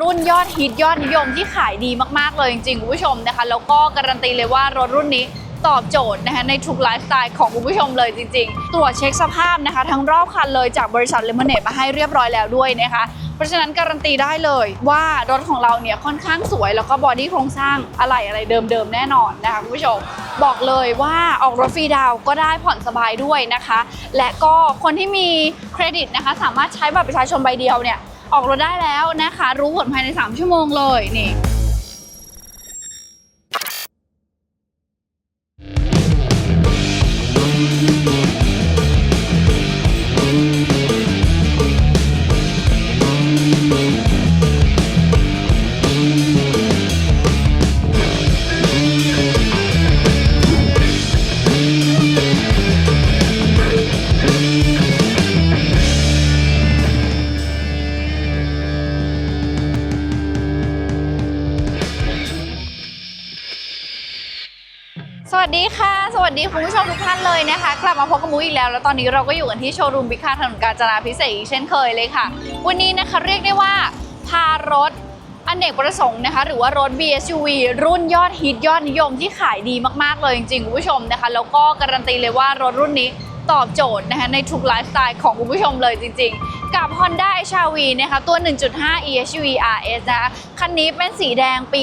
รุ่นยอดฮิตยอดนิยมที่ขายดีมากๆเลยจริงๆคุณผู้ชมนะคะแล้วก็การันตีเลยว่ารถรุ่นนี้ตอบโจทย์นะคะในทุกไลฟ์สไตล์ของคุณผู้ชมเลยจริงๆ ตรวจเช็คสภาพนะคะทั้งรอบคันเลยจากบริษัทเลมอนเนตมาให้เรียบร้อยแล้วด้วยนะคะ เพราะฉะนั้นการันตีได้เลยว่ารถของเราเนี่ยค่อนข้างสวย แล้วก็บอดี้โครงสร้างอะไรอะไรเดิมๆแน่นอนนะคะคุณผู้ชมบอกเลยว่าออกรถฟรีดาวก็ได้ผ่อนสบายด้วยนะคะ และก็คนที่มีเครดิตนะคะสามารถใช้บัตรประชาชนใบเดียวเนี่ย ออกรถได้แล้วนะคะ รู้ผลภายใน 3 ชั่วโมงเลยนี่ วัสดีคุณผู้ชมทุกท่านเลยนะคะ กลับมาพบกับมุ้ยอีกแล้ว แล้วตอนนี้เราก็อยู่กันที่โชว์รูมบิคาถนนกาญจนาพิเศษกอีกเช่นเคยเลยค่ะ วันนี้นะคะเรียกได้ว่าพารถอเนกประสงค์นะคะหรือว่ารถ BSUV รุ่นยอดฮิตยอดนิยมที่ขายดีมากๆเลยจริงๆคุณผู้ชมนะคะ แล้วก็การันตีเลยว่ารถรุ่นนี้ตอบโจทย์นะคะในทุกไลฟ์สไตล์ของคุณผู้ชมเลยจริง ๆ กับ Honda HR-V นะคะตัว 1.5 EHV RS นะคะคันนี้เป็นสีแดงปี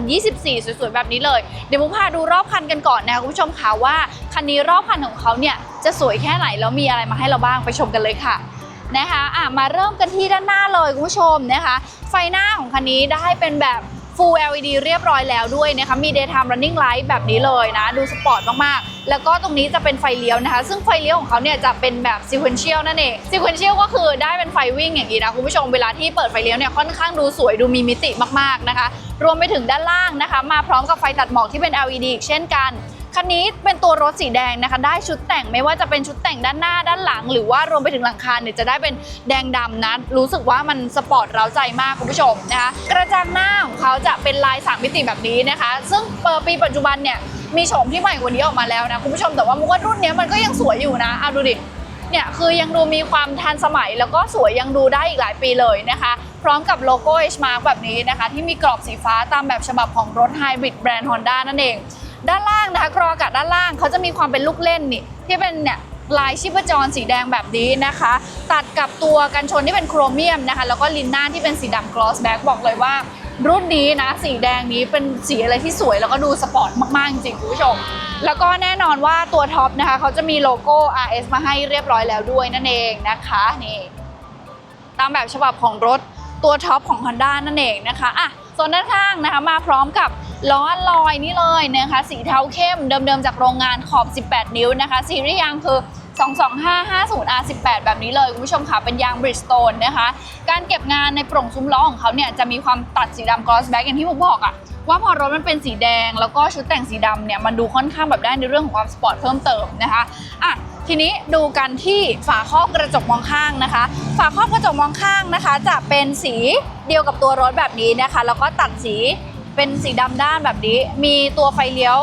2024 สวยๆ แบบนี้เลย เดี๋ยวมุกพาดูรอบคันกันก่อนนะคะคุณผู้ชมค่ะว่าคันนี้รอบคันของเขาเนี่ยจะสวยแค่ไหนแล้วมีอะไรมาให้เราบ้างไปชมกันเลยค่ะนะคะอะมาเริ่มกันที่ด้านหน้าเลยคุณผู้ชมนะคะ ไฟหน้าของคันนี้ได้เป็นแบบ Full LED เรียบร้อยแล้วด้วยนะคะมี Daytime Running Light แบบนี้เลยนะ ดูสปอร์ตมากๆ แล้วก็ตรงนี้จะเป็นไฟเลี้ยวนะคะ ซึ่งไฟเลี้ยวของเขาเนี่ยจะเป็นแบบ Sequential นั่นเอง Sequential ก็คือได้เป็นไฟวิ่งอย่างนี้นะ คุณผู้ชมเวลาที่เปิดไฟเลี้ยวเนี่ยค่อนข้างดูสวยดูมีมิติมากๆนะคะ รวมไปถึงด้านล่างนะคะ มาพร้อมกับไฟตัดหมอกที่เป็น LED อีกเช่นกัน คันนี้เป็นตัวรถสีแดงนะคะ ได้ชุดแต่งไม่ว่าจะเป็นชุดแต่งด้านหน้าด้านหลัง หรือว่ารวมไปถึงหลังคาเนี่ยจะได้เป็นแดงดำนะรู้สึกว่ามันสปอร์ตเร้าใจมากคุณผู้ชมนะคะกระจังหน้าของเขาจะเป็นลายสามมิติแบบนี้นะคะ ซึ่งเปิดปีปัจจุบันเนี่ยมีโฉมที่ใหม่กว่านี้ออกมาแล้วนะคุณผู้ชมแต่ว่ามุกว่ารุ่นนี้มันก็ยังสวยอยู่นะเอาดูดิเนี่ยคือยังดูมีความทันสมัยแล้วก็สวยยังดูได้อีกหลายปีเลยนะคะ พร้อมกับโลโก้ H Mark แบบนี้นะคะ ที่มีกรอบสีฟ้าตามแบบฉบับของรถไฮบริดแบรนด์ Honda นั่นเอง ด้านล่างนะคะครอกาศด้านล่างเขาจะมีความเป็นลูกเล่นนี่ที่เป็นเนี่ยลายชิปจรสีแดงแบบนี้นะคะ ตัดกับตัวกันชนที่เป็นโครเมียมนะคะ แล้วก็ลินหน้าที่เป็นสีดำกลอสแบ็กบอกเลยว่า รุ่นนี้นะ สีแดงนี้เป็นสีอะไรที่สวยแล้วก็ดูสปอร์ตมากๆ จริงๆคุณผู้ชม แล้วก็แน่นอนว่าตัวท็อปนะคะเขาจะมีโลโก้ RS มาให้เรียบร้อยแล้วด้วยนั่นเองนะคะนี่ตามแบบฉบับของรถตัวท็อปของ Honda นั่นเองนะคะอะส่วนด้านข้างนะคะมาพร้อมกับ ล้อลอยนี่เลยนะคะสีเทาเข้มเดิมๆจากโรงงานขอบ 18 นิ้วนะคะซีรีส์ยางคือ 22550R18 แบบนี้เลยคุณผู้ชมค่ะเป็นยางบริดสโตนนะคะ การเก็บงานในโปร่งซุ้มล้อของเขาเนี่ยจะมีความตัดสีดำกลอสแบ็กอย่างที่ผมบอกอะว่าพอรถมันเป็นสีแดง แล้วก็ชุดแต่งสีดำเนี่ยมันดูค่อนข้างแบบได้ในเรื่องของความสปอร์ตเพิ่มเติมนะคะอะทีนี้ดูกันที่ฝาครอบกระจกมองข้างนะคะ ฝาครอบกระจกมองข้างนะคะ จะเป็นสีเดียวกับตัวรถแบบนี้นะคะ แล้วก็ตัดสี เป็นสีดำด้านแบบนี้ มีตัวไฟเลี้ยว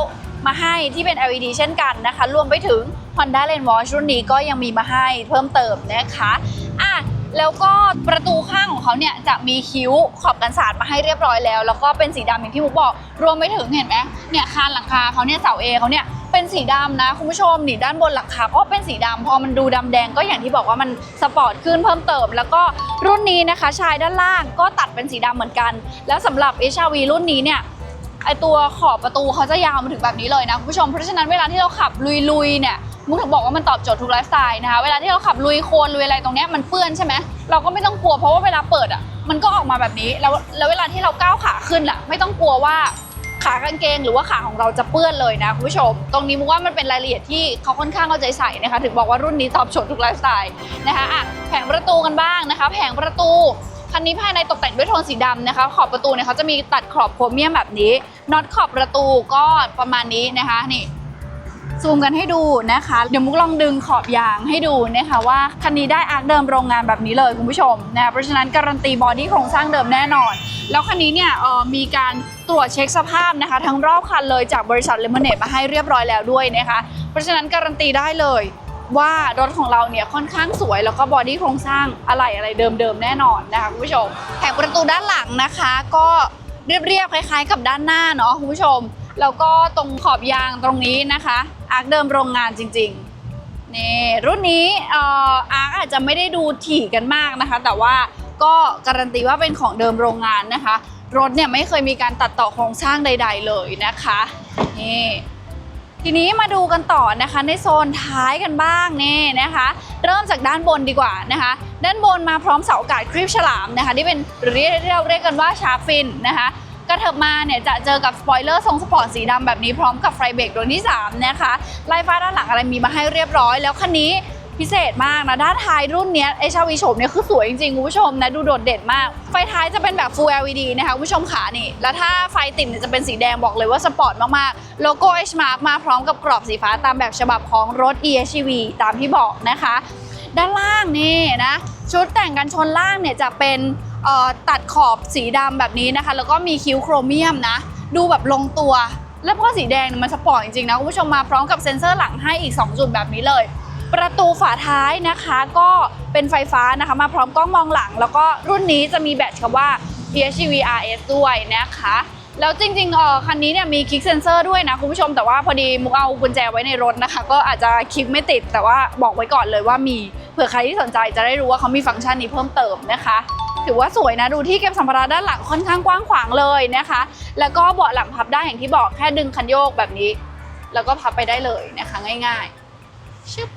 มาให้ที่เป็น LED เช่นกันนะคะ รวมไปถึง Honda l a n d Watch รุ่นนี้ก็ยังมีมาให้เพิ่มเติมนะคะอะแล้วก็ประตูข้างของเขาเนี่ยจะมีคิ้วขอบกันสาดมาให้เรียบร้อยแล้ว แล้วก็เป็นสีดำอย่างที่มุกบอก รวมไปถึงเห็นไหมเนี่ยคานหลังคาเขาเนี่ยเสาเอเขาเนี่ย เป็นสีดำนะคุณผู้ชมนี่ด้านบนหลังคาก็เป็นสีดำพอมันดูดำแดงก็อย่างที่บอกว่ามันสปอร์ตขึ้นเพิ่มเติม แล้วก็รุ่นนี้นะคะชายด้านล่างก็ตัดเป็นสีดำเหมือนกัน แล้วสำหรับ HRV รุ่นนี้เนี่ยไอตัวขอบประตูเขาจะยาวมาถึงแบบนี้เลยนะคุณผู้ชมเพราะฉะนั้นเวลาที่เราขับลุยๆเนี่ยมุกถึงบอกว่ามันตอบโจทย์ทุกไลฟ์สไตล์นะคะเวลาที่เราขับลุยโคลนลุยอะไรตรงเนี้ยมันเปื้อนใช่ไหมเราก็ไม่ต้องกลัวเพราะว่าเวลาเปิดอะมันก็ออกมาแบบนี้แล้วแล้วเวลาที่เราก้าวขาขึ้นอะไม่ต้องกลัวว่า ขากางเกงหรือว่าขาของเราจะเปื้อนเลยนะคุณผู้ชม ตรงนี้มุกว่ามันเป็นรายละเอียดที่เขาค่อนข้างเข้าใจใส่นะคะ ถึงบอกว่ารุ่นนี้ตอบโจทย์ทุกไลฟ์สไตล์นะคะอะแผงประตูกันบ้างนะคะ แผงประตูคันนี้ภายในตกแต่งด้วยโทนสีดำนะคะ ขอบประตูเนี่ยเขาจะมีตัดขอบโครเมียมแบบนี้น็อตขอบประตูก็ประมาณนี้นะคะนี่ ซูมกันให้ดูนะคะ เดี๋ยวมุกลองดึงขอบยางให้ดูนะคะว่าคันนี้ได้อาร์คเดิมโรงงานแบบนี้เลยคุณผู้ชมนะคะเพราะฉะนั้นการันตีบอดี้โครงสร้างเดิมแน่นอน แล้วคันนี้เนี่ยออมีการตรวจเช็คสภาพนะคะ ทั้งรอบคันเลยจากบริษัทเลมอนเนตมาให้เรียบร้อยแล้วด้วยนะคะ เพราะฉะนั้นการันตีได้เลยว่ารถของเราเนี่ยค่อนข้างสวยแล้วก็บอดี้โครงสร้างอะไรอะไรเดิมๆแน่นอนนะคะคุณผู้ชมแผงประตูด้านหลังนะคะ ก็เรียบๆคล้าย ๆ กับด้านหน้าเนาะคุณผู้ชม แล้วก็ตรงขอบยางตรงนี้นะคะ อาร์คเดิมโรงงานจริงๆนี่รุ่นนี้เอ่ออาร์คอาจจะไม่ได้ดูถี่กันมากนะคะ แต่ว่าก็การันตีว่าเป็นของเดิมโรงงานนะคะ รถเนี่ยไม่เคยมีการตัดต่อโครงสร้างใด ๆ เลยนะคะนี่ทีนี้มาดูกันต่อนะคะในโซนท้ายกันบ้างนี่นะคะ เริ่มจากด้านบนดีกว่านะคะ ด้านบนมาพร้อมเสาอากาศครีบฉลามนะคะที่เป็นเรียกที่เราเรียกกันว่าชาร์ฟินนะคะ กระเถิบมาเนี่ยจะเจอกับสปอยเลอร์ทรงสปอร์ตสีดำแบบนี้พร้อมกับไฟเบรกดวงที่ 3 นะคะไล่ฟ้าด้านหลังอะไรมีมาให้เรียบร้อย แล้วคันนี้พิเศษมากนะด้านท้ายรุ่นเนี้ยไอชาวีโฉมเนี่ยคือสวยจริงๆคุณผู้ชมนะดูโดดเด่นมาก ไฟท้ายจะเป็นแบบ Full LED นะคะคุณผู้ชมขานี่ แล้วถ้าไฟติดเนี่ยจะเป็นสีแดงบอกเลยว่าสปอร์ตมากๆ โลโก้ H Mark มาพร้อมกับกรอบสีฟ้าตามแบบฉบับของรถ EHEV ตามที่บอกนะคะ ด้านล่างนี่นะ ชุดแต่งกันชนล่างเนี่ยจะเป็น ตัดขอบสีดำแบบนี้นะคะ แล้วก็มีคิ้วโครเมียมนะ ดูแบบลงตัว แล้วก็สีแดงมันสปอร์ตจริงๆนะคุณผู้ชมมาพร้อมกับเซ็นเซอร์หลังให้อีก 2 จุดแบบนี้เลย ประตูฝาท้ายนะคะก็เป็นไฟฟ้านะคะ มาพร้อมกล้องมองหลัง แล้วก็รุ่นนี้จะมีแบตคำว่า PHEV RS ด้วยนะคะแล้วจริงๆเออคันนี้เนี่ยมีคลิกเซนเซอร์ด้วยนะคุณผู้ชมแต่ว่าพอดีมุกเอากุญแจไว้ในรถนะคะ ก็อาจจะคลิกไม่ติดแต่ว่าบอกไว้ก่อนเลยว่ามีเผื่อใครที่สนใจจะได้รู้ว่าเขามีฟังก์ชันนี้เพิ่มเติมนะคะ ถือว่าสวยนะดูที่เก็บสัมภาระด้านหลังค่อนข้างกว้างขวางเลยนะคะ แล้วก็เบาะหลังพับได้อย่างที่บอกแค่ดึงคันโยกแบบนี้ แล้วก็พับไปได้เลยนะคะง่ายๆชึบ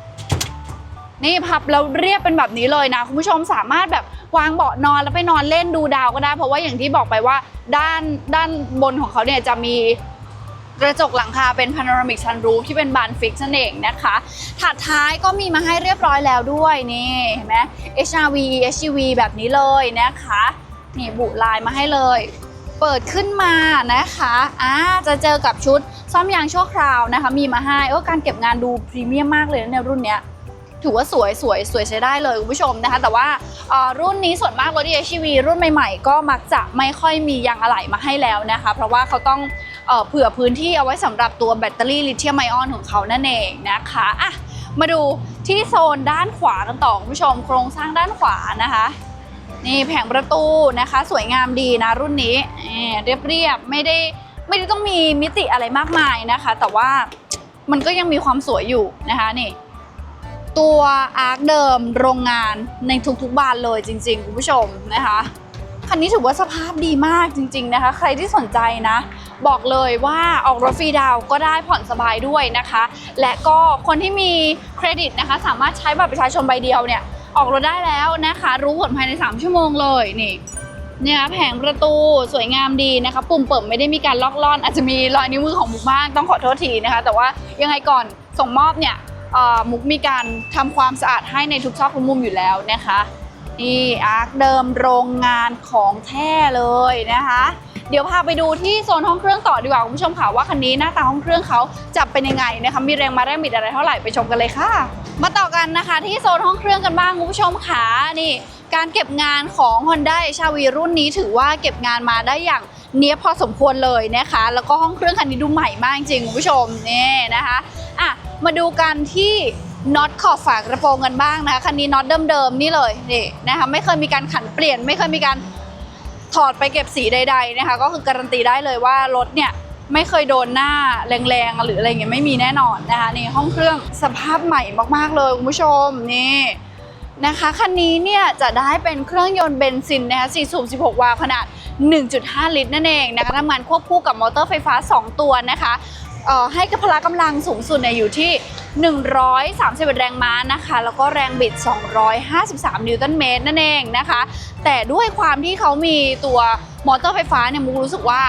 นี่พับแล้วเรียบเป็นแบบนี้เลยนะ คุณผู้ชมสามารถแบบวางเบาะนอนแล้วไปนอนเล่นดูดาวก็ได้ เพราะว่าอย่างที่บอกไปว่าด้านด้านบนของเขาเนี่ยจะมี กระจกหลังคาเป็นพาโนรามิกซันรูฟที่เป็นบานฟิกซ์นั่นเองนะคะ ถัดท้ายก็มีมาให้เรียบร้อยแล้วด้วยนี่เห็นไหม HRV HUV แบบนี้เลยนะคะนี่บุลายมาให้เลย เปิดขึ้นมานะคะอ่าจะเจอกับชุดซ่อมยางชั่วคราวนะคะ มีมาให้เออการเก็บงานดูพรีเมียมมากเลยนะในรุ่นเนี้ยถือว่าสวยสวยสวยใช้ได้เลยคุณผู้ชมนะคะ แต่ว่าเออรุ่นนี้ส่วนมากรถ HEV รุ่นใหม่ๆ ก็มักจะไม่ค่อยมียางอะไหล่มาให้แล้วนะคะ เพราะว่าเขาต้อง เผื่อพื้นที่เอาไว้สำหรับตัวแบตเตอรี่ลิเธียมไอออนของเขานั่นเองนะคะอะมาดูที่โซนด้านขวากันต่อคุณผู้ชม โครงสร้างด้านขวานะคะ นี่แผงประตูนะคะ สวยงามดีนะรุ่นนี้เรียบๆไม่ได้ไม่ได้ต้องมีมิติอะไรมากมายนะคะ แต่ว่ามันก็ยังมีความสวยอยู่นะคะนี่ตัวอาร์คเดิมโรงงานในทุกๆบานเลยจริงๆ คุณผู้ชมนะคะ คันนี้ถือว่าสภาพดีมากจริง ๆนะคะ ใครที่สนใจนะ บอกเลยว่าออกรถฟรีดาวก็ได้ผ่อนสบายด้วยนะคะ และก็คนที่มีเครดิตนะคะ สามารถใช้บัตรประชาชนใบเดียวเนี่ยออกรถได้แล้วนะคะ รู้ผลภายใน 3 ชั่วโมงเลยนี่เนี่ยแผงประตูสวยงามดีนะคะ ปุ่มเปิดไม่ได้มีการล็อกล่อน อาจจะมีรอยนิ้วมือของมุกบ้างต้องขอโทษทีนะคะ แต่ว่ายังไงก่อนส่งมอบเนี่ยมุกมีการทำความสะอาดให้ในทุกซอกทุกมุมอยู่แล้วนะคะ นี่อาร์คเดิมโรงงานของแท้เลยนะคะ เดี๋ยวพาไปดูที่โซนห้องเครื่องต่อดีกว่าคุณผู้ชมค่ะว่าคันนี้หน้าตาห้องเครื่องเขาจะเป็นยังไงนะคะมีแรงมาแรงบิดอะไรเท่าไหร่ไปชมกันเลยค่ะ มาต่อกันนะคะที่โซนห้องเครื่องกันบ้างคุณผู้ชมค่ะนี่ การเก็บงานของ Honda h r v รุ่นนี้ถือว่าเก็บงานมาได้อย่างเนี้ยพอสมควรเลยนะคะ แล้วก็ห้องเครื่องคันนี้ดูใหม่มากจริงคุณผู้ชมนี่นะคะอะมาดูกันที่ น็อตขอบฝากระโปรงกันบ้างนะคะคันนี้น็อตเดิมๆนี่เลยนี่นะคะไม่เคยมีการขันเปลี่ยน ไม่เคยมีการถอดไปเก็บสีใด ๆนะคะ ก็คือการันตีได้เลยว่ารถเนี่ยไม่เคยโดนหน้าแรงๆหรืออะไรเงี้ยไม่มีแน่นอนนะคะนี่ห้องเครื่องสภาพใหม่มากๆเลยคุณผู้ชมนี่นะคะคันนี้เนี่ยจะได้เป็นเครื่องยนต์เบนซินนะคะ4สูบ16 วาล์วขนาด 1.5 ลิตรนั่นเองนะคะทำงานควบคู่กับมอเตอร์ไฟฟ้า 2 ตัวนะคะเอ่อให้กับพละกำลังสูงสุดเนี่ยอยู่ที่ 131 แรงม้านะคะ แล้วก็แรงบิด 253 นิวตันเมตรนั่นเองนะคะ แต่ด้วยความที่เขามีตัวมอเตอร์ไฟฟ้าเนี่ยมูรู้สึกว่า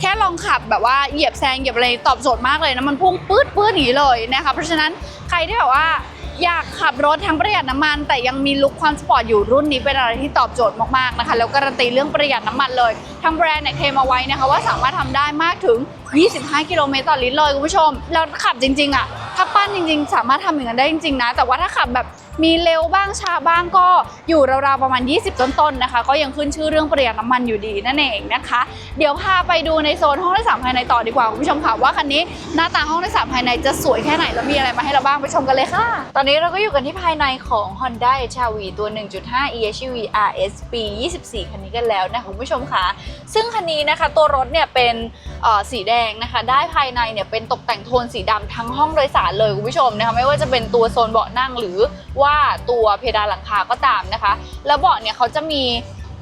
แค่ลองขับแบบว่าเหยียบแซงเหยียบอะไรตอบโจทย์มากเลยนะ มันพุ่งปื๊ดปื๊ดหนีเลยนะคะ เพราะฉะนั้นใครที่แบบว่าอยากขับรถทั้งประหยัดน้ำมัน แต่ยังมีลุคความสปอร์ตอยู่รุ่นนี้เป็นอะไรที่ตอบโจทย์มากๆนะคะ แล้วการันตีเรื่องประหยัดน้ำมันเลยทางแบรนด์เนี่ยเคลมเอาไว้นะคะว่าสามารถทำได้มากถึง 25 กิโลเมตรต่อลิตรเลยคุณผู้ชม แล้วขับจริงๆอะ ถ้าปั้นจริง ๆ สามารถทำอย่างนั้นได้จริง ๆ นะ แต่ว่าถ้าขับแบบ มีเร็วบ้างช้าบ้างก็อยู่ราวๆประมาณ 20 ต้นๆนะคะ ก็ยังขึ้นชื่อเรื่องประหยัดน้ำมันอยู่ดีนั่นเองนะคะ เดี๋ยวพาไปดูในโซนห้องโดยสารภายในต่อดีกว่าคุณผู้ชมค่ะว่าคันนี้หน้าตาห้องโดยสารภายในจะสวยแค่ไหนแล้วมีอะไรมาให้เราบ้างไปชมกันเลยค่ะ ตอนนี้เราก็อยู่กันที่ภายในของ Honda HR-V ตัว 1.5 EHV RS ปี 24 คันนี้กันแล้วนะคะคุณผู้ชมค่ะ ซึ่งคันนี้นะคะตัวรถเนี่ยเป็นสีแดงนะคะ ได้ภายในเนี่ยเป็นตกแต่งโทนสีดำทั้งห้องโดยสารเลยคุณผู้ชมนะคะไม่ว่าจะเป็นตัวโซนเบาะนั่งหรือว่าตัวเพดานหลังคาก็ตามนะคะ แล้วเบาะเนี่ยเขาจะมี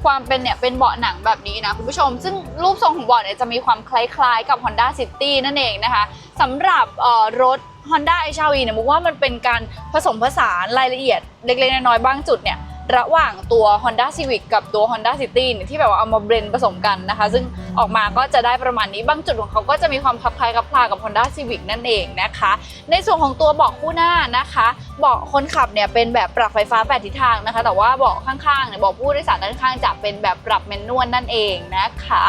ความเป็นเนี่ยเป็นเบาะหนังแบบนี้นะคุณผู้ชม ซึ่งรูปทรงของเบาะเนี่ยจะมีความคล้ายๆกับ Honda City นั่นเองนะคะสำหรับเอ่อรถ Honda HR-V เนี่ยมุกว่ามันเป็นการผสมผสานรายละเอียดเล็กๆน้อยๆบางจุดเนี่ยระหว่างตัว Honda Civic กับตัว Honda City ที่แบบว่าเอามาเบรนผสมกันนะคะ ซึ่งออกมาก็จะได้ประมาณนี้บางจุดของเขาก็จะมีความคลับคล้ายคลับคลากับ Honda Civic นั่นเองนะคะ ในส่วนของตัวเบาะคู่หน้านะคะเบาะคนขับเนี่ยเป็นแบบปรับไฟฟ้า8ทิศทางนะคะ แต่ว่าเบาะข้างๆเนี่ยเบาะผู้โดยสารด้านข้างจะเป็นแบบปรับแมนนวลนั่นเองนะคะ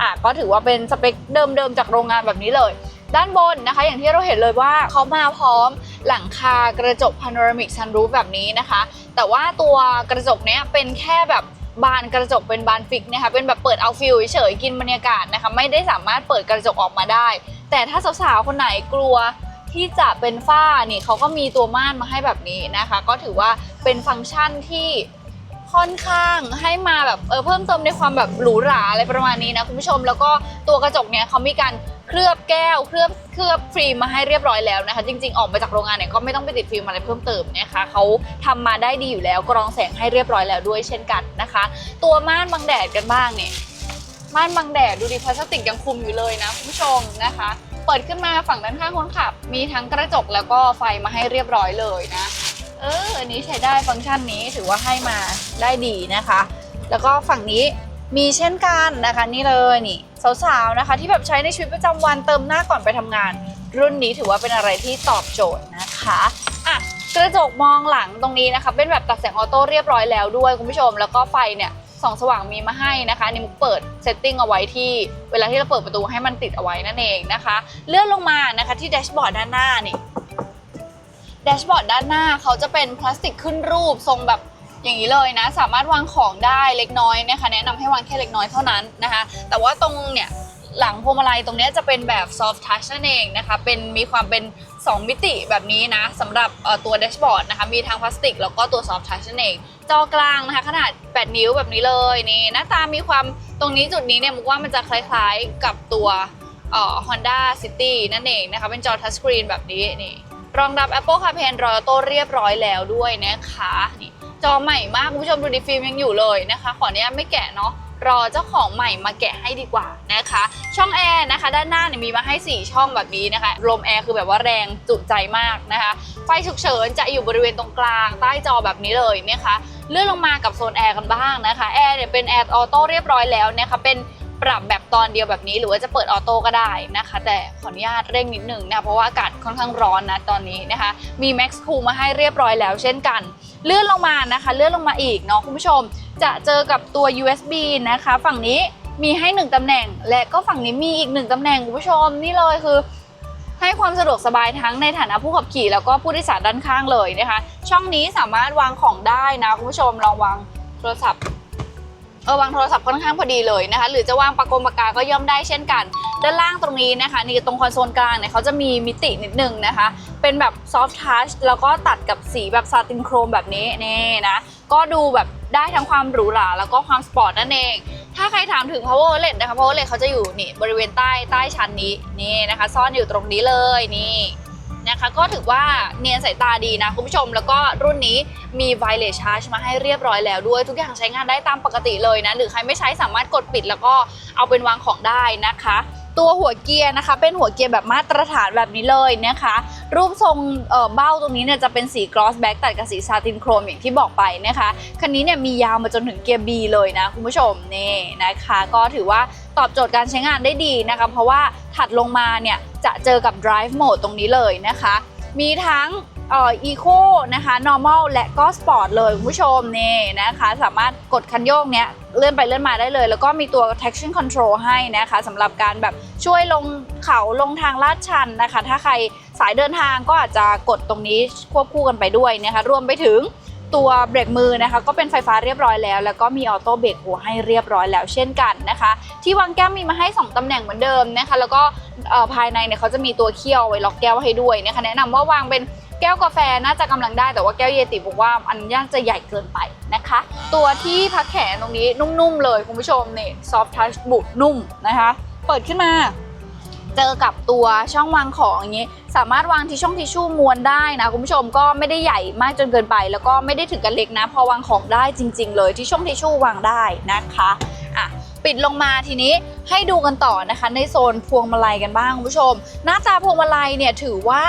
อะก็ถือว่าเป็นสเปคเดิมๆจากโรงงานแบบนี้เลย ด้านบนนะคะ อย่างที่เราเห็นเลยว่าเขามาพร้อมหลังคากระจกพาโนรามิกซันรูฟแบบนี้นะคะ แต่ว่าตัวกระจกเนี้ยเป็นแค่แบบบานกระจกเป็นบานฟิกนะคะเป็นแบบเปิดเอาฟิลเฉยกินบรรยากาศนะคะ ไม่ได้สามารถเปิดกระจกออกมาได้ แต่ถ้าสาวๆคนไหนกลัวที่จะเป็นฝ้านี่เขาก็มีตัวม่านมาให้แบบนี้นะคะ ก็ถือว่าเป็นฟังก์ชันที่ค่อนข้างให้มาแบบเออเพิ่มเติมในความแบบหรูหราอะไรประมาณนี้นะคุณผู้ชม แล้วก็ตัวกระจกเนี่ยเขามีการเคลือบแก้วเคลือบเคลือบฟิล์มมาให้เรียบร้อยแล้วนะคะ จริง ๆ ออกมาจากโรงงานเนี่ยก็ไม่ต้องไปติดฟิล์มอะไรเพิ่มเติมนะคะเขาทำมาได้ดีอยู่แล้วกรองแสงให้เรียบร้อยแล้วด้วยเช่นกันนะคะ ตัวม่านบังแดดกันบ้างเนี่ยม่านบังแดดดูดิพลาสติกยังคุมอยู่เลยนะคุณผู้ชมนะคะ เปิดขึ้นมาฝั่งด้านข้างคนขับ มีทั้งกระจกแล้วก็ไฟมาให้เรียบร้อยเลยนะ เอออันนี้ใช้ได้ฟังก์ชันนี้ถือว่าให้มาได้ดีนะคะ แล้วก็ฝั่งนี้ มีเช่นกันนะคะนี่เลยนี่สาวๆนะคะที่แบบใช้ในชีวิตประจำวันเติมหน้าก่อนไปทำงาน รุ่นนี้ถือว่าเป็นอะไรที่ตอบโจทย์นะคะอะกระจกมองหลังตรงนี้นะคะ เป็นแบบตัดแสงออโต้เรียบร้อยแล้วด้วยคุณผู้ชม แล้วก็ไฟเนี่ยส่องสว่างมีมาให้นะคะอันนี่มุกเปิดเซตติ้งเอาไว้ที่เวลาที่เราเปิดประตูให้มันติดเอาไว้นั่นเองนะคะ เลื่อนลงมานะคะที่แดชบอร์ดด้านหน้านี่แดชบอร์ดด้านหน้าเขาจะเป็นพลาสติกขึ้นรูปทรงแบบ อย่างนี้เลยนะ สามารถวางของได้เล็กน้อยนะคะ แนะนำให้วางแค่เล็กน้อยเท่านั้นนะคะ แต่ว่าตรงเนี่ยหลังพวงมาลัยตรงนี้จะเป็นแบบ soft touch นั่นเองนะคะ เป็นมีความเป็น 2 มิติแบบนี้นะสำหรับตัวแดชบอร์ดนะคะ มีทั้งพลาสติก แล้วก็ตัว soft touch นั่นเอง จอกลางนะคะ ขนาด 8 นิ้วแบบนี้เลยนี่หน้าตามีความตรงนี้จุดนี้เนี่ยมุกว่ามันจะคล้ายๆกับตัวเอ่อ Honda City นั่นเองนะคะ เป็นจอทัชสกรีนแบบนี้นี่รองรับ Apple CarPlay Android Auto เรียบร้อยแล้วด้วยนะคะนี่ จอใหม่มากคุณผู้ชมดูดิฟิล์มยังอยู่เลยนะคะ ขออนุญาตไม่แกะเนาะรอเจ้าของใหม่มาแกะให้ดีกว่านะคะ ช่องแอร์นะคะ ด้านหน้าเนี่ยมีมาให้ 4 ช่องแบบนี้นะคะลมแอร์คือแบบว่าแรงจุใจมากนะคะ ไฟฉุกเฉินจะอยู่บริเวณตรงกลางใต้จอแบบนี้เลยนะคะ เลื่อนลงมากับโซนแอร์กันบ้างนะคะแอร์เนี่ยเป็นแอร์ออโต้เรียบร้อยแล้วนะคะเป็นปรับแบบตอนเดียวแบบนี้หรือว่าจะเปิดออโต้ก็ได้นะคะ แต่ขออนุญาตเร่งนิดหนึ่งนะคะเพราะว่าอากาศค่อนข้างร้อนนะตอนนี้นะคะ มี Max Cool มาให้เรียบร้อยแล้วเช่นกัน เลื่อนลงมานะคะ เลื่อนลงมาอีกเนาะคุณผู้ชม จะเจอกับตัว USB นะคะ ฝั่งนี้มีให้ 1 ตำแหน่ง และก็ฝั่งนี้มีอีก 1 ตำแหน่งคุณผู้ชมนี่เลยคือ ให้ความสะดวกสบายทั้งในฐานะผู้ขับขี่ แล้วก็ผู้โดยสารด้านข้างเลยนะคะ ช่องนี้สามารถวางของได้นะคุณผู้ชมลองวางโทรศัพท์เออวางโทรศัพท์ค่อนข้างพอดีเลยนะคะ หรือจะวางปากกงปากกาก็ย่อมได้เช่นกัน ด้านล่างตรงนี้นะคะ นี่ตรงคอนโซลกลางเนี่ยเขาจะมีมิตินิดนึงนะคะ เป็นแบบซอฟ t ์ทัชแล้วก็ตัดกับสีแบบซาตินโครมแบบนี้นี่นะ ก็ดูแบบได้ทั้งความหรูหราแล้วก็ความสปอร์ตนั่นเอง ถ้าใครถามถึง power outlet นะคะ power outlet เขาจะอยู่นี่บริเวณใต้ใต้ชั้นนี้นี่นะคะ ซ่อนอยู่ตรงนี้เลยนี่นะคะก็ถือว่าเนียนสายตาดีนะคุณผู้ชม แล้วก็รุ่นนี้มี wireless charge มาให้เรียบร้อยแล้วด้วย ทุกอย่างใช้งานได้ตามปกติเลยนะ หรือใครไม่ใช้สามารถกดปิดแล้วก็เอาเป็นวางของได้นะคะ ตัวหัวเกียร์นะคะ เป็นหัวเกียร์แบบมาตรฐานแบบนี้เลยนะคะ รูปทรงเบ้าตรงนี้เนี่ยจะเป็นสี gloss black ตัดกับสีซาตินโครมอย่างที่บอกไปนะคะคันนี้เนี่ยมียาวมาจนถึงเกียร์ B เลยนะคุณผู้ชมนี่นะคะ ก็ถือว่าตอบโจทย์การใช้งานได้ดีนะคะ เพราะว่าถัดลงมาเนี่ยจะเจอกับ drive mode ตรงนี้เลยนะคะ มีทั้ง เอ่อ eco นะคะ normal และก็ sport เลยคุณผู้ชมนี่นะคะ สามารถกดคันโยกเนี้ยเลื่อนไปเลื่อนมาได้เลย แล้วก็มีตัว traction control ให้นะคะสำหรับการแบบช่วยลงเขาลงทางลาดชันนะคะ ถ้าใครสายเดินทางก็อาจจะกดตรงนี้ควบคู่กันไปด้วยนะคะ รวมไปถึงตัวเบรกมือนะคะ ก็เป็นไฟฟ้าเรียบร้อยแล้ว แล้วก็มีออโต้เบรกหัวให้เรียบร้อยแล้วเช่นกันนะคะ ที่วางแก้วมีมาให้ 2 ตำแหน่งเหมือนเดิมนะคะ แล้วก็ภายในเนี่ยเขาจะมีตัวเคี่ยวไว้ล็อกแก้วให้ด้วยนะคะ แนะนำว่าวางเป็น แก้วกาแฟน่าจะกำลังได้แต่ว่าแก้วเยติบอกว่าอันย่างจะใหญ่เกินไปนะคะ ตัวที่พักแขนตรงนี้นุ่มๆเลยคุณผู้ชมนี่ soft touch บุนุ่มนะคะ เปิดขึ้นมาเจอกับตัวช่องวางของอย่างนี้ สามารถวางที่ช่องทิชชู่ม้วนได้นะคุณผู้ชมก็ไม่ได้ใหญ่มากจนเกินไป แล้วก็ไม่ได้ถึงกันเล็กนะ พอวางของได้จริง ๆ เลยที่ช่องทิชชู่วางได้นะคะอะปิดลงมาทีนี้ให้ดูกันต่อนะคะ ในโซนพวงมาลัยกันบ้างคุณผู้ชม หน้าตาพวงมาลัยเนี่ยถือว่า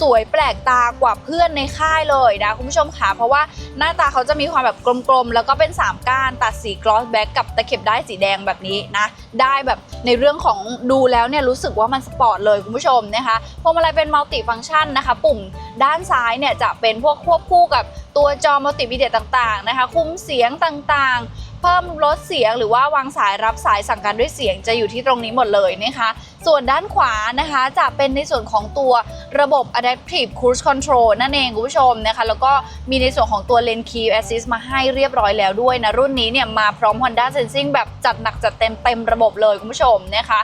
สวยแปลกตากว่าเพื่อนในค่ายเลยนะคุณผู้ชมค่ะเพราะว่าหน้าตาเขาจะมีความแบบกลมๆ แล้วก็เป็น 3 ก้านตัดสีกลอสแบ็กกับตะเข็บได้สีแดงแบบนี้นะ ได้แบบในเรื่องของดูแล้วเนี่ยรู้สึกว่ามันสปอร์ตเลยคุณผู้ชมนะคะพวงมาลัยเป็นมัลติฟัง c t ชันนะคะ ปุ่มด้านซ้ายเนี่ยจะเป็นพวกควบคู่กับตัวจอมัลติมีเดียต่างๆนะคะ คุมเสียงต่างๆ เพิ่มลดเสียงหรือว่าวางสายรับสายสั่งการด้วยเสียงจะอยู่ที่ตรงนี้หมดเลยนะคะ ส่วนด้านขวานะคะจะเป็นในส่วนของตัวระบบ adaptive cruise control นั่นเองคุณผู้ชมนะคะแล้วก็มีในส่วนของตัว lane keep assist มาให้เรียบร้อยแล้วด้วยนะรุ่นนี้เนี่ยมาพร้อม Honda Sensing แบบจัดหนักจัดเต็มเต็มระบบเลยคุณผู้ชมนะคะ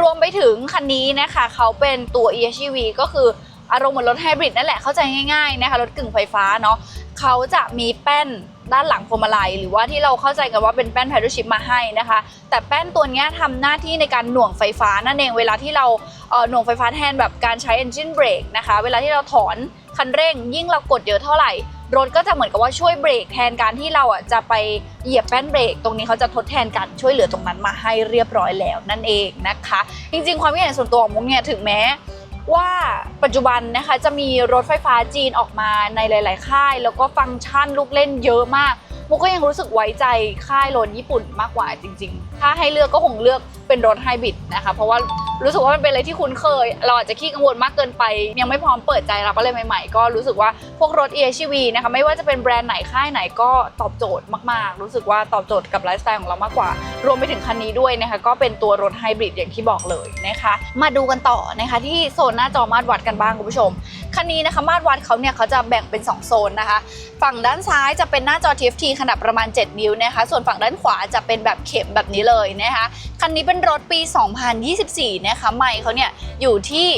รวมไปถึงคันนี้นะคะเขาเป็นตัว EHEV ก็คืออารมณ์เหมือนรถไฮบริดนั่นแหละเข้าใจง่ายๆนะคะรถกึ่งไฟฟ้าเนาะเขาจะมีแป้น ด้านหลังพวงมาลัย หรือว่าที่เราเข้าใจกันว่าเป็นแป้น paddle shift มาให้นะคะ แต่แป้นตัวนี้ยทำหน้าที่ในการหน่วงไฟฟ้านั่นเองเวลาที่เราเหน่วงไฟฟ้าแทนแบบการใช้ engine brake นะคะ เวลาที่เราถอนคันเร่ง ยิ่งเรากดเยอะเท่าไหร่รถก็จะเหมือนกับว่าช่วยเบรกแทนการที่เราอะจะไปเหยียบแป้นเบรก ตรงนี้เขาจะทดแทนการช่วยเหลือตรงนั้นมาให้เรียบร้อยแล้วนั่นเองนะคะ จริงๆ ความคิดเห็นส่วนตัวของมุกเนี่ยถึงแม้ ว่าปัจจุบันนะคะจะมีรถไฟฟ้าจีนออกมาในหลาย ๆ ค่าย แล้วก็ฟังก์ชันลูกเล่นเยอะมากมุกก็ยังรู้สึกไว้ใจค่ายรถญี่ปุ่นมากกว่าจริง ๆ ถ้าให้เลือกก็คงเลือกเป็นรถไฮบริดนะคะ เพราะว่า รู้สึกว่ามันเป็นอะไรที่คุ้นเคย เราอาจจะขี้กังวลมากเกินไป ยังไม่พร้อมเปิดใจรับอะไรใหม่ๆ ก็รู้สึกว่าพวกรถ e h v นะคะไม่ว่าจะเป็นแบรนด์ไหนค่ายไหนก็ตอบโจทย์มากๆ รู้สึกว่าตอบโจทย์กับไลฟ์สไตล์ของเรามากกว่า รวมไปถึงคันนี้ด้วยนะคะก็เป็นตัวรถไฮบริดอย่างที่บอกเลยนะคะมาดูกันต่อนะคะที่โซนหน้าจอมาตรวัดกันบ้างคุณผู้ชมคันนี้นะคะมาตรวัดเขาเนี่ยเขาจะแบ่งเป็น 2 โซนนะคะ ฝั่งด้านซ้ายจะเป็นหน้าจอ TFT ขนาดประมาณ 7 นิ้วนะคะส่วนฝั่งด้านขวาจะเป็นแบบเข็มแบบนี้เลยนะคะคันนี้เป็นรถปี 2024นะคะไมล์เขาเนี่ยอยู่ที่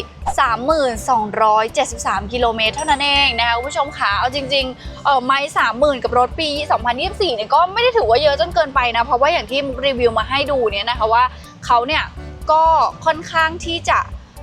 3273 กิโลเมตรเท่านั้นเองนะคะคุณผู้ชมขาเอาจริงๆเออไมล์30,000 กับรถปี 2024เนี่ยก็ไม่ได้ถือว่าเยอะจนเกินไปนะ เพราะว่าอย่างที่รีวิวมาให้ดูเนี่ยนะคะว่าเขาเนี่ยก็ค่อนข้างที่จะ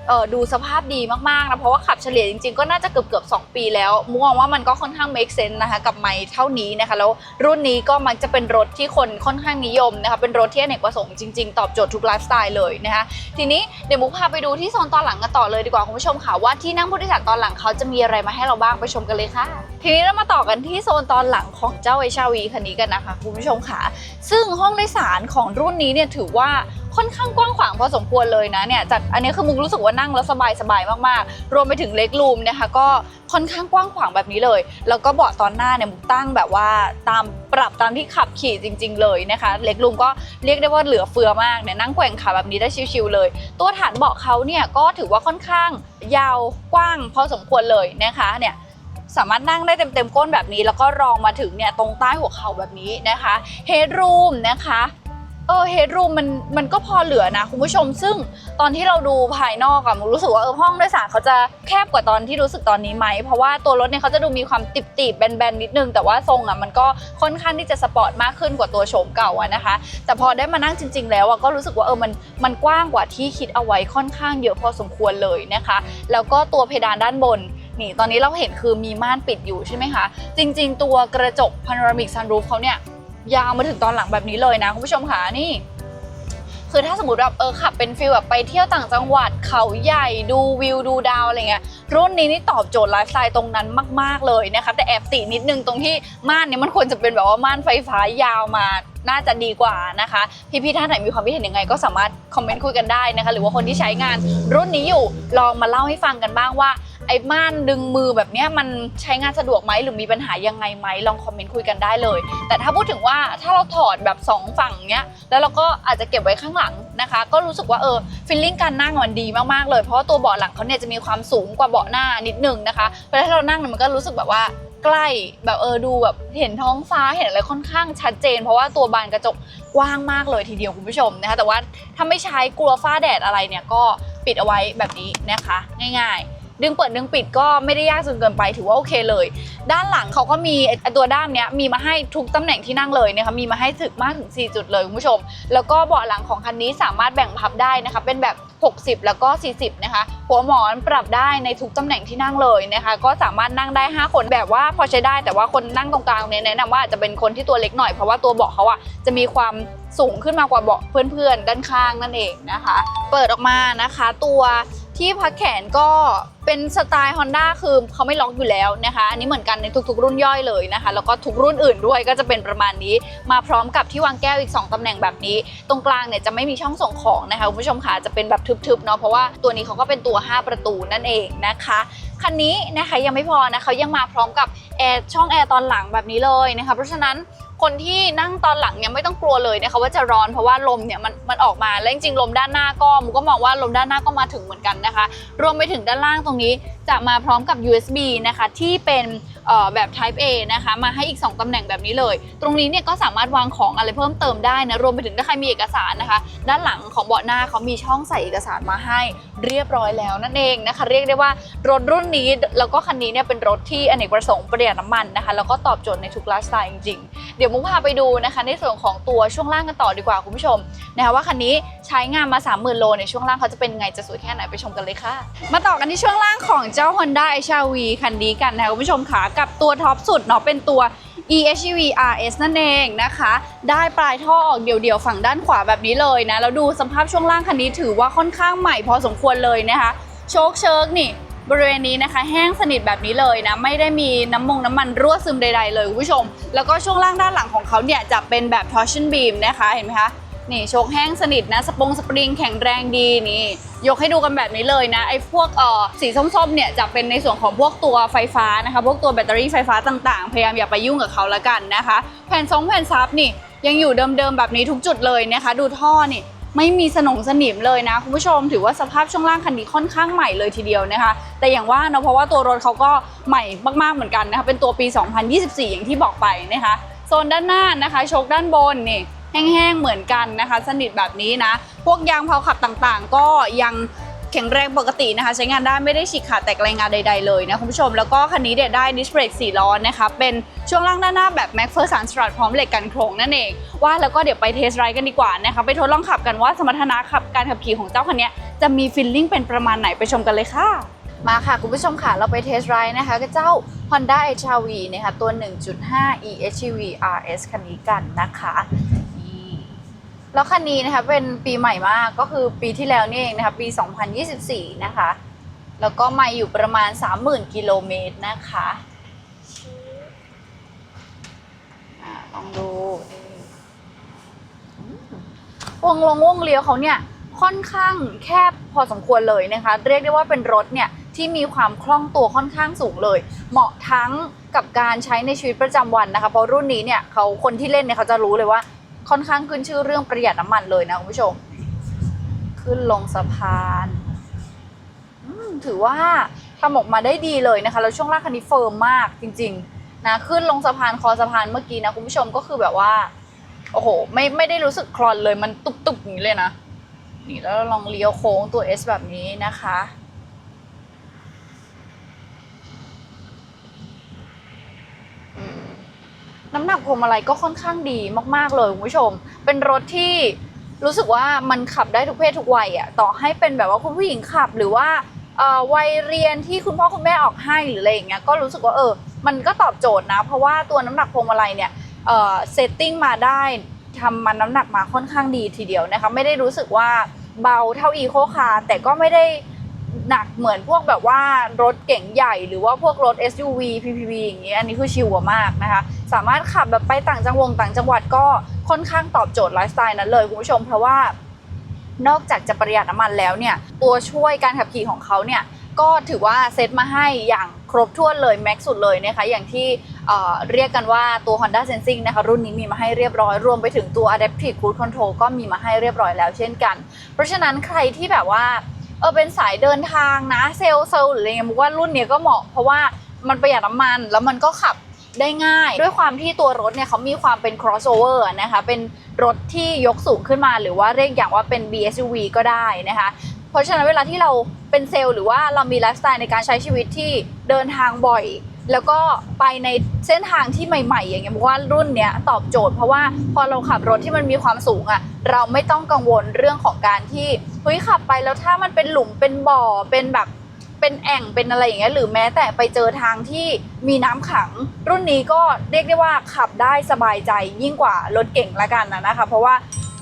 เออดูสภาพดีมากๆนะเพราะว่าขับเฉลี่ยจริงๆ ก็น่าจะเกือบเกือบๆ2ปีแล้วมุกมองว่ามันก็ค่อนข้าง make sense นะคะกับไมค์เท่านี้นะคะแล้วรุ่นนี้ก็มักจะเป็นรถที่คนค่อนข้างนิยมนะคะเป็นรถที่อเนกประสงค์จริงๆ ตอบโจทย์ทุกไลฟ์สไตล์เลยนะคะทีนี้เดี๋ยวมุกพาไปดูที่โซนตอนหลังกันต่อเลยดีกว่าคุณผู้ชมค่ะว่าที่นั่งผู้โดยสารตอนหลังเขาจะมีอะไรมาให้เราบ้างไปชมกันเลยค่ะ ทีนี้เรามาต่อกันที่โซนตอนหลังของเจ้าเอชาวีคันนี้กันนะคะคุณผู้ชมค่ะซึ่งห้องโดยสารของรุ่นนี้เนี่ยถือว่า ค่อนข้างกว้างขวางพอสมควรเลยนะเนี่ยจากอันนี้คือมุกรู้สึกว่านั่งแล้วสบายสบายมากๆ รวมไปถึงเล็กรูมนะคะก็ค่อนข้างกว้างขวางแบบนี้เลย แล้วก็เบาะตอนหน้าเนี่ยมุกตั้งแบบว่าตามปรับตามที่ขับขี่จริง ๆ เลยนะคะ เล็กรูมก็เรียกได้ว่าเหลือเฟือมากเนี่ยนั่งแกว่งขาแบบนี้ได้ชิวๆเลย ตัวฐานเบาะเขาเนี่ยก็ถือว่าค่อนข้างยาวกว้างพอสมควรเลยนะคะเนี่ยสามารถนั่งได้เต็มๆก้นแบบนี้ แล้วก็รองมาถึงเนี่ยตรงใต้หัวเข่าแบบนี้นะคะเฮดรูมนะคะ เออเฮดรูมมันมันก็พอเหลือนะคุณผู้ชม ซึ่งตอนที่เราดูภายนอกอะมันรู้สึกว่าเออห้องโดยสารเขาจะแคบกว่าตอนที่รู้สึกตอนนี้ไหม เพราะว่าตัวรถเนี่ยเขาจะดูมีความติบๆแบนๆนิดนึง แต่ว่าทรงอะมันก็ค่อนข้างที่จะสปอร์ตมากขึ้นกว่าตัวโฉมเก่าอะนะคะ แต่พอได้มานั่งจริง ๆ แล้วอะก็รู้สึกว่าเออมันมันกว้างกว่าที่คิดเอาไว้ค่อนข้างเยอะพอสมควรเลยนะคะ แล้วก็ตัวเพดานด้านบนนี่ตอนนี้เราเห็นคือมีม่านปิดอยู่ใช่ไหมคะจริง ๆ ตัวกระจกพาโนรามิกซันรูฟเขาเนี่ย ยาวมาถึงตอนหลังแบบนี้เลยนะคุณผู้ชมค่ะนี่ คือถ้าสมมติแบบเออขับเป็นฟิลแบบไปเที่ยวต่างจังหวัดเขาใหญ่ดูวิวดูดาวอะไรเงี้ยรุ่นนี้นี่ตอบโจทย์ไลฟ์สไตล์ตรงนั้นมาก ๆเลยนะคะแต่แอบตินิดนึงตรงที่ม่านนี้มันควรจะเป็นแบบว่าม่านไฟฟ้ายาวมา น่าจะดีกว่านะคะ พี่ๆท่านไหนมีความคิดเห็นยังไง ก็สามารถคอมเมนต์คุยกันได้นะคะ หรือว่าคนที่ใช้งานรุ่นนี้อยู่ลองมาเล่าให้ฟังกันบ้างว่าไอ้ม่านดึงมือแบบนี้มันใช้งานสะดวกไหมหรือมีปัญหายังไงไหมลองคอมเมนต์คุยกันได้เลย แต่ถ้าพูดถึงว่าถ้าเราถอดแบบสองฝั่งเนี้ยแล้วเราก็อาจจะเก็บไว้ข้างหลังนะคะ ก็รู้สึกว่าเออฟีลลิ่งการนั่งมันดีมากๆเลยเพราะว่าตัวเบาะหลังเขาเนี่ยจะมีความสูงกว่าเบาะหน้านิดนึงนะคะเวลาที่เรานั่งเนี่ยมันก็รู้สึกแบบว่า ใกล้แบบเออดูแบบเห็นท้องฟ้าเห็นอะไรค่อนข้างชัดเจน เพราะว่าตัวบานกระจกกว้างมากเลยทีเดียวคุณผู้ชมนะคะแต่ว่าถ้าไม่ใช้กลัวฟ้าแดดอะไรเนี่ยก็ปิดเอาไว้แบบนี้นะคะ ง่าย ๆ ดึงเปิดดึงปิดก็ไม่ได้ยากจนเกินไปถือว่าโอเคเลย ด้านหลังเขาก็มีตัวด้ามเนี้ยมีมาให้ทุกตำแหน่งที่นั่งเลยนะคะมีมาให้ถึงมากถึง 4 จุดเลยคุณผู้ชม แล้วก็เบาะหลังของคันนี้สามารถแบ่งพับได้นะคะเป็นแบบ 60 แล้วก็ 40 นะคะ หัวหมอนปรับได้ในทุกตำแหน่งที่นั่งเลยนะคะ ก็สามารถนั่งได้ 5 คนแบบว่าพอใช้ได้แต่ว่าคนนั่งตรงกลางเนี่ยแนะนำว่าอาจจะเป็นคนที่ตัวเล็กหน่อยเพราะว่าตัวเบาะเขาอะจะมีความสูงขึ้นมากว่าเบาะเพื่อนๆ ด้านข้างนั่นเองนะคะ เปิดออกมานะคะ ตัว ที่พักแขนก็เป็นสไตล์ Honda คือเขาไม่ล็อกอยู่แล้วนะคะ อันนี้เหมือนกันในทุกๆ รุ่นย่อยเลยนะคะ แล้วก็ทุกรุ่นอื่นด้วยก็จะเป็นประมาณนี้ มาพร้อมกับที่วางแก้วอีก 2ตำแหน่งแบบนี้ ตรงกลางเนี่ยจะไม่มีช่องส่งของนะคะคุณผู้ชมค่ะจะเป็นแบบทึบๆเนาะเพราะว่าตัวนี้เขาก็เป็นตัว 5 ประตูนั่นเองนะคะคันนี้นะคะยังไม่พอนะเขายังมาพร้อมกับแอร์ช่องแอร์ตอนหลังแบบนี้เลยนะคะเพราะฉะนั้น คนที่นั่งตอนหลังเนี่ยไม่ต้องกลัวเลยนะคะว่าจะร้อนเพราะว่าลมเนี่ยมันมันออกมาและจริงๆลมด้านหน้าก็มุก็มองว่าลมด้านหน้าก็มาถึงเหมือนกันนะคะ รวมไปถึงด้านล่างตรงนี้จะมาพร้อมกับ USB นะคะที่เป็นแบบ Type A นะคะมาให้อีก 2 ตำแหน่งแบบนี้เลย ตรงนี้เนี่ยก็สามารถวางของอะไรเพิ่มเติมได้นะรวมไปถึงถ้าใครมีเอกสารนะคะ ด้านหลังของเบาะหน้าเขามีช่องใส่เอกสารมาให้เรียบร้อยแล้วนั่นเองนะคะ เรียกได้ว่ารถรุ่นนี้แล้วก็คันนี้เนี่ยเป็นรถที่อเนกประสงค์ประหยัดน้ำมันนะคะแล้วก็ตอบโจทย์ในทุกไลฟ์สไตล์จริงๆเดี๋ยวี๋ยวมุกพาไปดูนะคะในส่วนของตัวช่วงล่างกันต่อดีกว่าคุณผู้ชมนะคะว่าคันนี้ใช้งานมา 30,000 โลในช่วงล่างเขาจะเป็นไงจะสวยแค่ไหนไปชมกันเลยค่ะ มาต่อกันที่ช่วงล่างของเจ้า Honda HR-V คันนี้กันนะคะคุณผู้ชมค่ะกับตัวท็อปสุดเนาะเป็นตัว EHEV RS นั่นเองนะคะ ได้ปลายท่อออกเดี่ยวๆฝั่งด้านขวาแบบนี้เลยนะแล้วดูสภาพช่วงล่างคันนี้ถือว่าค่อนข้างใหม่พอสมควรเลยนะคะโชคเชิกนี่ บริเวณนี้นะคะ แห้งสนิทแบบนี้เลยนะ ไม่ได้มีน้ำมงน้ำมันรั่วซึมใด ๆ เลยคุณผู้ชม แล้วก็ช่วงล่างด้านหลังของเขาเนี่ยจะเป็นแบบ torsion beam นะคะเห็นไหมคะนี่โชคแห้งสนิทนะสปงสปริงแข็งแรงดีนี่ ยกให้ดูกันแบบนี้เลยนะไอ้พวกเอ่อสีส้มๆเนี่ยจะเป็นในส่วนของพวกตัวไฟฟ้านะคะ พวกตัวแบตเตอรี่ไฟฟ้าต่างๆ พยายามอย่าไปยุ่งกับเขาละกันนะคะ แผ่นทรงแผ่นซับนี่ยังอยู่เดิมๆแบบนี้ทุกจุดเลยนะคะ ดูท่อนี่ ไม่มีสนงสนิมเลยนะคุณผู้ชมถือว่าสภาพช่วงล่างคันนี้ค่อนข้างใหม่เลยทีเดียวนะคะ แต่อย่างว่าเนาะเพราะว่าตัวรถเขาก็ใหม่มากๆเหมือนกันนะคะเป็นตัวปี 2024 อย่างที่บอกไปนะคะโซนด้านหน้านะคะโชคด้านบนนี่แห้งๆเหมือนกันนะคะ สนิทแบบนี้นะ พวกยางเผาขับต่างๆ ก็ยัง แข็งแรงปกตินะคะ ใช้งานได้ไม่ได้ฉีกขาดแตกแรายงานใด ๆ เลยนะคุณผู้ชม แล้วก็คันนี้เด็ดได้ดิสเบรก4ล้อนะคะ เป็นช่วงล่างด้านหน้าแบบ Mac f e r s u n s t r a t พร้อมเหล็กกันโครงนั่นเอง ว่าแล้วก็เดี๋ยวไปเทสไรด์กันดีกว่านะคะ ไปทดลองขับกันว่าสมรรถนะขับการขับขี่ของเจ้าคันนี้จะมีฟิลลิ่งเป็นประมาณไหนไปชมกันเลยค่ะมาค่ะ คุณผู้ชมค่ะ เราไปเทสไรด์นะคะกับเจ้า Honda HR-V นะคะตัว 1.5 eHEV RS คันนี้กันนะคะ แล้วคันนี้นะคะเป็นปีใหม่มากก็คือปีที่แล้วนี่เองนะคะปี 2024 นะคะ แล้วก็มาอยู่ประมาณ 30,000 กิโลเมตรนะคะอ่าลองดูวงลงวงเลี้ยวเขาเนี่ยค่อนข้างแคบพอสมควรเลยนะคะ เรียกได้ว่าเป็นรถเนี่ยที่มีความคล่องตัวค่อนข้างสูงเลย เหมาะทั้งกับการใช้ในชีวิตประจำวันนะคะ เพราะรุ่นนี้เนี่ยเขาคนที่เล่นเนี่ยเขาจะรู้เลยว่า ค่อนข้างขึ้นชื่อเรื่องประหยัดน้ำมันเลยนะคุณผู้ชม ขึ้นลงสะพานถือว่าทำออกมาได้ดีเลยนะคะ แล้วช่วงล่างคันนี้เฟิร์มมากจริง ๆ นะ ขึ้นลงสะพานคอสะพานเมื่อกี้นะคุณผู้ชมก็คือแบบว่า โอ้โห ไม่ไม่ได้รู้สึกคลอนเลยมันตุบตุบอย่างนี้เลยนะ นี่แล้วลองเลี้ยวโค้งตัว S แบบนี้นะคะอืม น้ำหนักพวงมาลัยก็ค่อนข้างดีมากๆเลยคุณผู้ชม เป็นรถที่รู้สึกว่ามันขับได้ทุกเพศทุกวัยอะต่อให้เป็นแบบว่าคุณผู้หญิงขับหรือว่าวัยเรียนที่คุณพ่อคุณแม่ออกให้หรืออะไรอย่างเงี้ยก็รู้สึกว่าเออ มันก็ตอบโจทย์นะ เพราะว่าตัวน้ำหนักพวงมาลัยเนี่ยเซตติ้งมาได้ทำมันน้ำหนักมาค่อนข้างดีทีเดียวนะคะไม่ได้รู้สึกว่าเบาเท่าอีโคคาร์แต่ก็ไม่ได้หนักเหมือนพวกแบบว่ารถเก๋งใหญ่ หรือว่าพวกรถ SUV PPV อย่างเงี้ยอันนี้คือชิวมากนะคะ สามารถขับแบบไปต่างจังหวงต่างจังหวัดก็ค่อนข้างตอบโจทย์ไลฟ์สไตล์นั้นเลยคุณผู้ชมเพราะว่านอกจากจะประหยัดน้ำมันแล้วเนี่ยตัวช่วยการขับขี่ของเขาเนี่ยก็ถือว่าเซตมาให้อย่างครบถ้วนเลยแม็กสุดเลยนะคะอย่างที่เเรียกกันว่าตัว Honda Sensing นะคะรุ่นนี้มีมาให้เรียบร้อย รวมไปถึงตัว Adaptive Cruise Control ก็มีมาให้เรียบร้อยแล้วเช่นกัน เพราะฉะนั้นใครที่แบบว่าเออเป็นสายเดินทางนะเซลเซลหรืออะไรเงี้ยมุกว่ารุ่นนี้ก็เหมาะเพราะว่ามันประหยัดน้ำมันแล้วมันก็ขับ ได้ง่าย ด้วยความที่ตัวรถเนี่ยเขามีความเป็น crossover นะคะเป็นรถที่ยกสูงขึ้นมาหรือว่าเรียกอย่างว่าเป็น BSUV ก็ได้นะคะเพราะฉะนั้นเวลาที่เราเป็นเซลล์หรือว่าเรามีไลฟ์สไตล์ในการใช้ชีวิตที่เดินทางบ่อย แล้วก็ไปในเส้นทางที่ใหม่ ๆ อย่างเงี้ยบอกว่ารุ่นเนี้ยตอบโจทย์เพราะว่าพอเราขับรถที่มันมีความสูงอะเราไม่ต้องกังวลเรื่องของการที่เฮ้ยขับไปแล้วถ้ามันเป็นหลุมเป็นบ่อเป็นแบบ เป็นแอ่งเป็นอะไรอย่างเงี้ยหรือแม้แต่ไปเจอทางที่มีน้ำขัง รุ่นนี้ก็เรียกได้ว่าขับได้สบายใจยิ่งกว่ารถเก่งละกันนะนะคะ เพราะว่า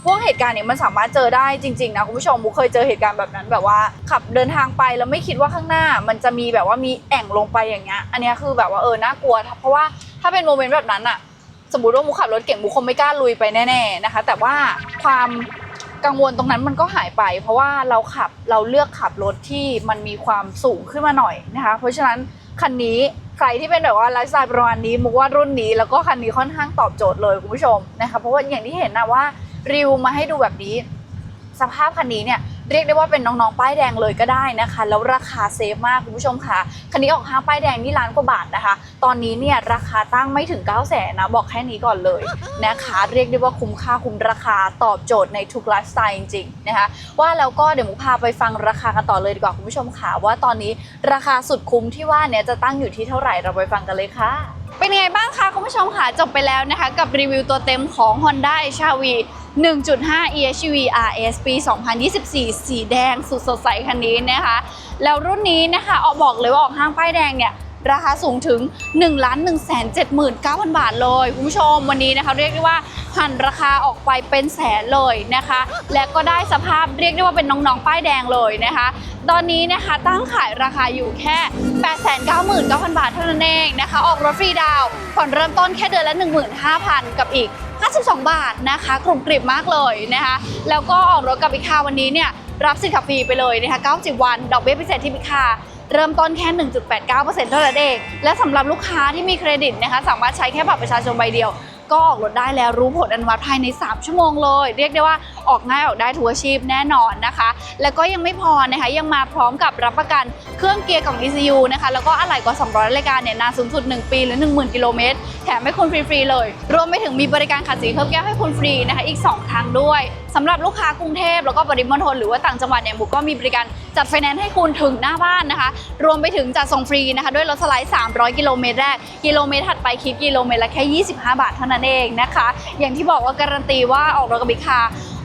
พวกเหตุการณ์เนี้มันสามารถเจอได้จริงๆนะคุณผู้ชมมุกเคยเจอเหตุการณ์แบบนั้นแบบว่า ขับเดินทางไปแล้วไม่คิดว่าข้างหน้า มันจะมีแบบว่ามีแอ่งลงไปอย่างเงี้ยอันนี้คือแบบว่าเออน่ากลัว เพราะว่าถ้าเป็นโมเมนต์แบบนั้นอะสมมติว่ามุกขับรถเก่งมุกคงไม่กล้าลุยไปแน่ๆนะคะ แต่ว่าความ กังวลตรงนั้นมันก็หายไป เพราะว่าเราขับเราเลือกขับรถที่มันมีความสูงขึ้นมาหน่อยนะคะ เพราะฉะนั้นคันนี้ใครที่เป็นแบบว่าไลฟ์สไตล์ประมาณนี้มุกว่ารุ่นนี้แล้วก็คันนี้ค่อนข้างตอบโจทย์เลยคุณผู้ชมนะคะเพราะว่าอย่างที่เห็นนะว่ารีวิวมาให้ดูแบบนี้ สภาพคันนี้เนี่ย เรียกได้ว่าเป็นน้องๆ ป้ายแดงเลยก็ได้นะคะ แล้วราคาเซฟมากคุณผู้ชมค่ะ คันนี้ออกห้างป้ายแดงนี่ล้านกว่าบาทนะคะ ตอนนี้เนี่ยราคาตั้งไม่ถึง 9 0 0แสนนะบอกแค่นี้ก่อนเลยนะคะ เรียกได้ว่าคุ้มค่าคุ้มราคาตอบโจทย์ในทุกไลฟ์สไตล์จริงๆนะคะ ว่าแล้วก็เดี๋ยวมุพาไปฟังราคากันต่อเลยดีกว่าคุณผู้ชมค่ะว่าตอนนี้ราคาสุดคุ้มที่ว่าเนี่ยจะตั้งอยู่ที่เท่าไหร่เราไปฟังกันเลยค่ะ เป็นไงบ้างคะคุณผู้ชมค่ะจบไปแล้วนะคะ กับรีวิวตัวเต็มของ Honda HRV 1.5 EHV RS ปี 2024 สีแดงสุดสดใสคันนี้นะคะ แล้วรุ่นนี้นะคะออกบอกเลยว่าออกห้างป้ายแดงเนี่ย ราคาสูงถึง 1 1 7 9 0 0 0 บาทเลยคุณผู้ชมวันนี้นะคะ เรียกได้ว่าหันราคาออกไปเป็นแสนเลยนะคะ และก็ได้สภาพเรียกได้ว่าเป็นน้องๆป้ายแดงเลยนะคะ ตอนนี้นะคะตั้งขายราคาอยู่แค่ 899,000 บาทเท่านั้นเองนะคะ ออกรถฟรีดาวผ่อนเริ่มต้นแค่เดือนละ 15,000 กับอีก 52 บาทนะคะกรุบกริบมากเลยนะคะ แล้วก็ออกรถกับพิคาวันนี้เนี่ยรับสิทธิ์ขับฟรีไปเลยนะคะ90 วัน ดอกเบี้ยพิเศษที่พิคา เริ่มต้นแค่ 1.89%เท่านั้นเอง และสำหรับลูกค้าที่มีเครดิตนะคะสามารถใช้แค่บัตรประชาชนใบเดียว ก็ออกรถได้แล้วรู้ผลอนุมัติภายใน 3 ชั่วโมงเลย เรียกได้ว่าออกง่ายออกได้ทุกอาชีพแน่นอนนะคะ แล้วก็ยังไม่พอนะคะยังมาพร้อมกับรับประกันเครื่องเกียร์กล่อง ECU นะคะแล้วก็อะไหล่กว่า 200 รายการเนี่ยนานสูงสุด 1 ปีหรือ 10,000 กิโลเมตรแถมให้คุณฟรีๆเลย รวมไปถึงมีบริการขัดสีเพิ่มแก้วให้คุณฟรีนะคะอีก 2 ครั้งด้วย สำหรับลูกค้ากรุงเทพแล้วก็ปริมณฑลหรือว่าต่างจังหวัดเนี่ยบุกก็มีบริการจัดไฟแนนซ์ให้คุณถึงหน้าบ้านนะคะ รวมไปถึงจัดส่งฟรีนะคะ ด้วยรถสไลด์ 300 กิโลเมตรแรก กิโลเมตรถัดไปคิดกิโลเมตรละแค่ 25 บาทเท่านั้นเองนะคะ อย่างที่บอกว่าการันตีว่าออกรถกับบิคา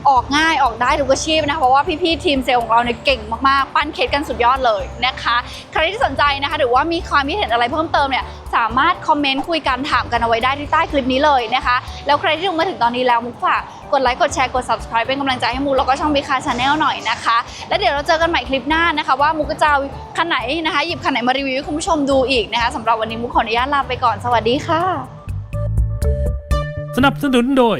ออกง่ายออกได้ทุกอาชีพนะคะเพราะว่าพี่ๆทีมเซลล์ของเราเนี่ยเก่งมากๆ ปั้นเคสกันสุดยอดเลยนะคะใครที่สนใจนะคะ หรือว่ามีความคิดเห็นอะไรเพิ่มเติมเนี่ยสามารถคอมเมนต์คุยกันถามกันเอาไว้ได้ที่ใต้คลิปนี้เลยนะคะแล้วใครที่ดูมาถึงตอนนี้แล้วมุกฝากกดไลค์กดแชร์กด subscribe เป็นกำลังใจให้มุกแล้วก็ช่องบิคาชาแนลหน่อยนะคะ แล้วเดี๋ยวเราเจอกันใหม่คลิปหน้านะคะ ว่ามุกจะเอาคันไหนนะคะหยิบคันไหนมารีวิวให้คุณผู้ชมดูอีกนะคะสำหรับวันนี้มุกขออนุญาตลาไปก่อนสวัสดีค่ะ สนับสนุนโดย